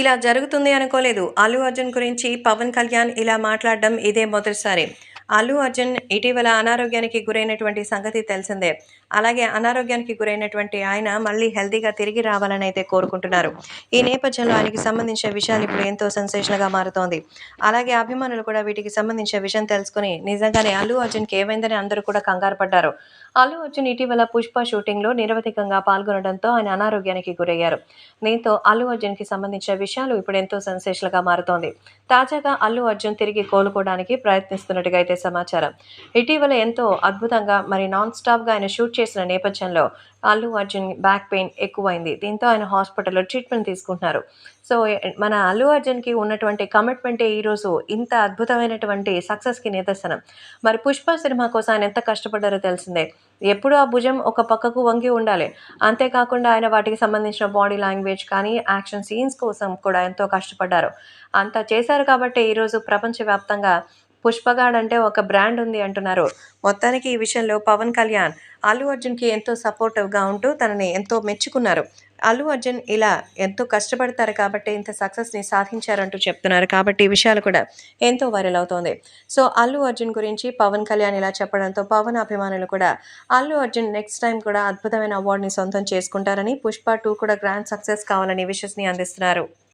ఇలా జరుగుతుంది అనుకోలేదు. అల్లు అర్జున్ గురించి పవన్ కళ్యాణ్ ఇలా మాట్లాడడం ఇదే మొదటిసారి. అల్లు అర్జున్ ఇటీవల అనారోగ్యానికి గురైనటువంటి సంగతి తెలిసిందే. అలాగే అనారోగ్యానికి గురైనటువంటి ఆయన మళ్ళీ హెల్తీగా తిరిగి రావాలని అయితే కోరుకుంటున్నారు. ఈ నేపథ్యంలో ఆయనకి సంబంధించిన విషయాలు ఇప్పుడు ఎంతో సెన్సేషన్గా మారుతోంది. అలాగే అభిమానులు కూడా వీటికి సంబంధించిన విషయం తెలుసుకుని నిజంగానే అల్లు అర్జున్కి ఏమైందని అందరూ కూడా కంగారు పడ్డారు. అల్లు అర్జున్ ఇటీవల పుష్ప షూటింగ్లో నిరవధికంగా పాల్గొనడంతో ఆయన అనారోగ్యానికి గురయ్యారు. దీంతో అల్లు అర్జున్కి సంబంధించిన విషయాలు ఇప్పుడు ఎంతో సెన్సేషన్గా మారుతోంది. తాజాగా అల్లు అర్జున్ తిరిగి కోలుకోవడానికి ప్రయత్నిస్తున్నట్టుగా అయితే సమాచారం. ఇటీవల ఎంతో అద్భుతంగా మరి నాన్ స్టాప్గా ఆయన షూట్ చేసిన నేపథ్యంలో అల్లు అర్జున్ బ్యాక్ పెయిన్ ఎక్కువైంది. దీంతో ఆయన హాస్పిటల్లో ట్రీట్మెంట్ తీసుకుంటున్నారు. సో మన అల్లు అర్జున్కి ఉన్నటువంటి కమిట్మెంటే ఈరోజు ఇంత అద్భుతమైనటువంటి సక్సెస్కి నిదర్శనం. మరి పుష్ప సినిమా కోసం ఆయన ఎంత కష్టపడ్డారో తెలిసిందే. ఎప్పుడు ఆ భుజం ఒక పక్కకు వంగి ఉండాలి. అంతేకాకుండా ఆయన వాటికి సంబంధించిన బాడీ లాంగ్వేజ్ కానీ యాక్షన్ సీన్స్ కోసం కూడా ఎంతో కష్టపడ్డారు. అంత చేశారు కాబట్టి ఈరోజు ప్రపంచవ్యాప్తంగా పుష్పగాడ్ అంటే ఒక బ్రాండ్ ఉంది అంటున్నారు. మొత్తానికి ఈ విషయంలో పవన్ కళ్యాణ్ అల్లు అర్జున్కి ఎంతో సపోర్టివ్గా ఉంటూ తనని ఎంతో మెచ్చుకున్నారు. అల్లు అర్జున్ ఇలా ఎంతో కష్టపడతారు కాబట్టి ఇంత సక్సెస్ని సాధించారంటూ చెప్తున్నారు కాబట్టి ఈ విషయాలు కూడా ఎంతో వైరల్ అవుతోంది. సో అల్లు అర్జున్ గురించి పవన్ కళ్యాణ్ ఇలా చెప్పడంతో పవన్ అభిమానులు కూడా అల్లు అర్జున్ నెక్స్ట్ టైం కూడా అద్భుతమైన అవార్డుని సొంతం చేసుకుంటారని పుష్ప టూ కూడా గ్రాండ్ సక్సెస్ కావాలని విషస్ని అందిస్తున్నారు.